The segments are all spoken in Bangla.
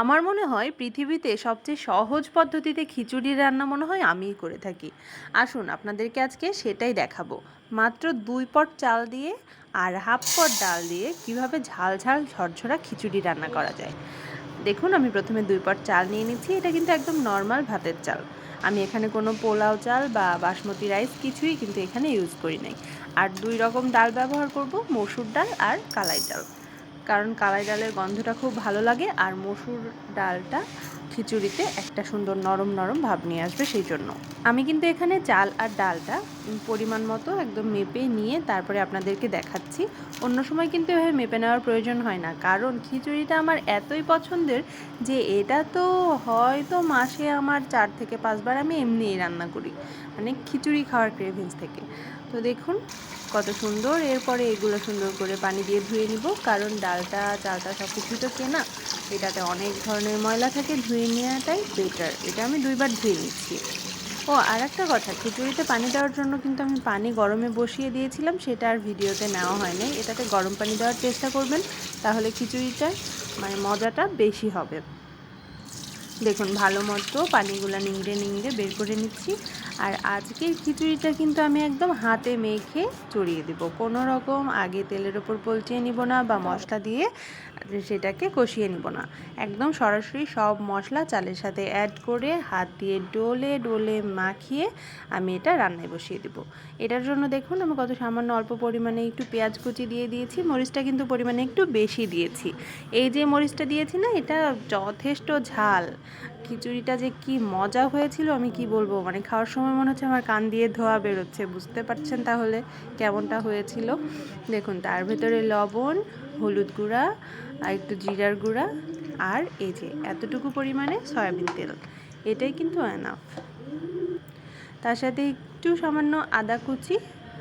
আমার মনে হয় পৃথিবীতে সবচেয়ে সহজ পদ্ধতিতে খিচুড়ি রান্না মনে হয় আমিই করে থাকি। আসুন আপনাদেরকে আজকে সেটাই দেখাবো। মাত্র দুই পট চাল দিয়ে আর হাফ পট ডাল দিয়ে কীভাবে ঝাল ঝাল ঝরঝরা খিচুড়ি রান্না করা যায়। দেখুন, আমি প্রথমে দুই পট চাল নিয়ে নিচ্ছি। এটা কিন্তু একদম নর্মাল ভাতের চাল। আমি এখানে কোনো পোলাও চাল বা বাসমতি রাইস কিছুই কিন্তু এখানে ইউজ করি নাই। আর দুই রকম ডাল ব্যবহার করব, মসুর ডাল আর কালাই ডাল কারণ কালাই ডালের গন্ধটা খুব ভালো লাগে আর মসুর ডালটা খিচুড়িতে একটা সুন্দর নরম নরম ভাব নিয়ে আসবে সেই জন্য। আমি কিন্তু এখানে চাল আর ডালটা পরিমাণ মতো একদম মেপে নিয়ে তারপরে আপনাদেরকে দেখাচ্ছি। অন্য সময় কিন্তু এভাবে মেপে নেওয়ার প্রয়োজন হয় না। কারণ খিচুড়িটা আমার এতই পছন্দের যে এটা তো হয়তো মাসে আমার চার থেকে পাঁচবার আমি এমনিই রান্না করি। মানে খিচুড়ি খাওয়ার ক্রেভিংস থেকে। তো দেখুন কত সুন্দর। এরপরে এগুলো সুন্দর করে পানি দিয়ে ধুয়ে নিব। কারণ ডালটা, চালটা সব কিছুই তো কেনা এটাতে অনেক ধরনের ময়লা থাকে, ধুয়ে নেওয়াটাই বেটার এটা আমি দুইবার ধুয়ে নিচ্ছি। ও আর একটা কথা, খিচুড়িতে পানি দেওয়ার জন্য কিন্তু আমি পানি গরমে বসিয়ে দিয়েছিলাম, সেটা আর ভিডিওতে নেওয়া হয়নি। এটাতে গরম পানি দেওয়ার চেষ্টা করবেন, তাহলে খিচুড়িটার মানে মজাটা বেশি হবে। দেখুন, ভালো মতো পানিগুলো নিংড়ে নিংড়ে বের করে নিচ্ছি। আর আজকের খিচুড়িটা কিন্তু আমি একদম হাতে মেখে চড়িয়ে দেব। কোনো রকম আগে তেলের ওপর পলচিয়ে নিব না বা মশলা দিয়ে সেটাকে কষিয়ে নিব না। একদম সরাসরি সব মশলা চালের সাথে অ্যাড করে হাত দিয়ে ডোলে ডোলে মাখিয়ে আমি এটা রান্নায় বসিয়ে দেব। এটার জন্য দেখুন, আমি কত সামান্য অল্প পরিমাণে একটু পেঁয়াজ কুচি দিয়ে দিয়েছি, মরিচটা কিন্তু পরিমাণে একটু বেশি দিয়েছি। এই যে মরিচটা দিয়েছি না, এটা যথেষ্ট ঝাল। খিচুড়িটা যে কি মজা হয়েছিল, আমি কি বলব? মানে খাওয়ার সময় মনে হচ্ছে আমার কান দিয়ে ধোয়া বেরোচ্ছে। বুঝতে পারছেন তাহলে কেমনটা হয়েছিল? দেখুন, তার ভেতরে লবণ, হলুদ গুঁড়া, আর একটু জিরার গুঁড়া, আর এই যে এতটুকু পরিমাণে সয়াবিন তেল। এটাই কিন্তু এনাফ তার সাথে একটু সামান্য আদা কুচি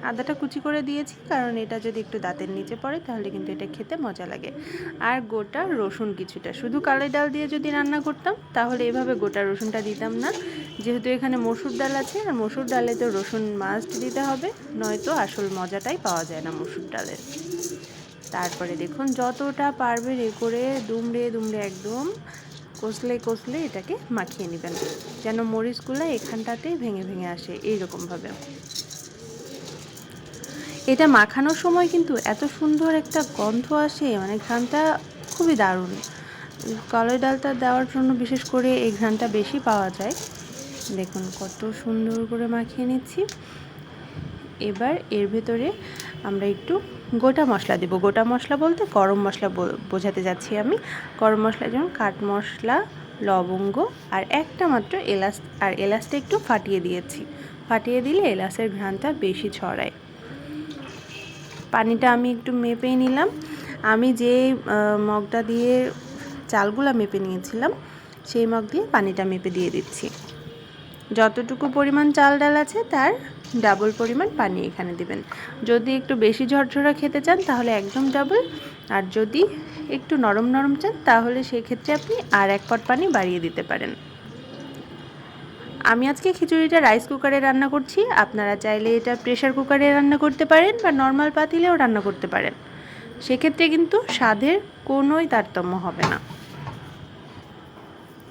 আদাটা কুচি করে দিয়েছি, কারণ এটা যদি একটু দাঁতের নিচে পড়ে, তাহলে কিন্তু এটা খেতে মজা লাগে। আর গোটা রসুন কিছুটা, শুধু কালাই ডাল দিয়ে যদি রান্না করতাম, তাহলে এভাবে গোটা রসুনটা দিতাম না। যেহেতু এখানে মসুর ডাল আছে, আর মসুর ডালে তো রসুন মাস্ট দিতে হবে, নয়তো আসল মজাটাই পাওয়া যায় না মসুর ডালের। তারপরে দেখুন, যতটা পারবে রে করে দুমড়ে দুমড়ে একদম কষলে কষলে এটাকে মাখিয়ে নেবেন, যেন মরিচগুলো এখানটাতেই ভেঙে ভেঙে আসে, এইরকমভাবে। এটা মাখানোর সময় কিন্তু এত সুন্দর একটা গন্ধ আসে মানে ঘ্রাণটা খুবই দারুণ। কলাই ডালটা দেওয়ার জন্য বিশেষ করে এই ঘ্রাণটা বেশি পাওয়া যায়। দেখুন কত সুন্দর করে মাখিয়ে নিচ্ছি। এবার এর ভেতরে আমরা একটু গোটা মশলা দেব। গোটা মশলা বলতে গরম মশলা বোঝাতে যাচ্ছি আমি। গরম মশলা যেমন কাঠ মশলা, লবঙ্গ আর একটা মাত্র এলাচ, আর এলাচটা একটু ফাটিয়ে দিয়েছি। ফাটিয়ে দিলে এলাচের ঘ্রাণটা বেশি ছড়ায়। পানিটা আমি একটু মেপে নিলাম। আমি যে মগটা দিয়ে চালগুলো মেপে নিয়েছিলাম, সেই মগ দিয়ে পানিটা মেপে দিয়ে দিচ্ছি। যতটুকু পরিমাণ চাল ডাল আছে, তার ডাবল পরিমাণ পানি এখানে দিবেন। যদি একটু বেশি ঝরঝরা খেতে চান, তাহলে একদম ডাবল আর যদি একটু নরম নরম চান, তাহলে সেক্ষেত্রে আপনি আর এক পট পানি বাড়িয়ে দিতে পারেন। আমি আজকে খিচুড়িটা রাইস কুকারে রান্না করছি। আপনারা চাইলে এটা প্রেশার কুকারে রান্না করতে পারেন বা নর্মাল পাতিলেও রান্না করতে পারেন। সেক্ষেত্রে কিন্তু স্বাদের কোনোই তারতম্য হবে না।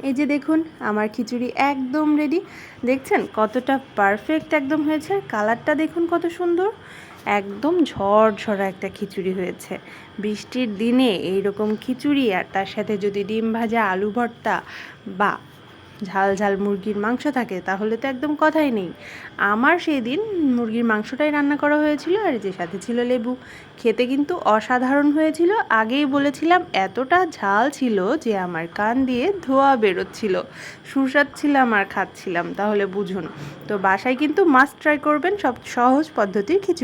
এই যে দেখুন, আমার খিচুড়ি একদম রেডি দেখছেন কতটা পারফেক্ট একদম হয়েছে। কালারটা দেখুন কত সুন্দর। একদম ঝরঝরা একটা খিচুড়ি হয়েছে। বৃষ্টির দিনে এইরকম খিচুড়ি আর তার সাথে যদি ডিম ভাজা, আলু ভর্তা বা ঝাল ঝাল মুরগির মাংস থাকে, তাহলে তো একদম কথাই নেই। আমার সেই দিন মুরগির মাংসটাই রান্না করা হয়েছিল আর যে সাথে ছিল লেবু। খেতে কিন্তু অসাধারণ হয়েছিল। আগেই বলেছিলাম, এতটা ঝাল ছিল যে আমার কান দিয়ে ধোয়া বেরোচ্ছিল। সুসাচ্ছিলাম আর খাচ্ছিলাম, তাহলে বুঝুন। তো বাসায় কিন্তু মাস্ট ট্রাই করবেন সব সহজ পদ্ধতির খিচুড়ি।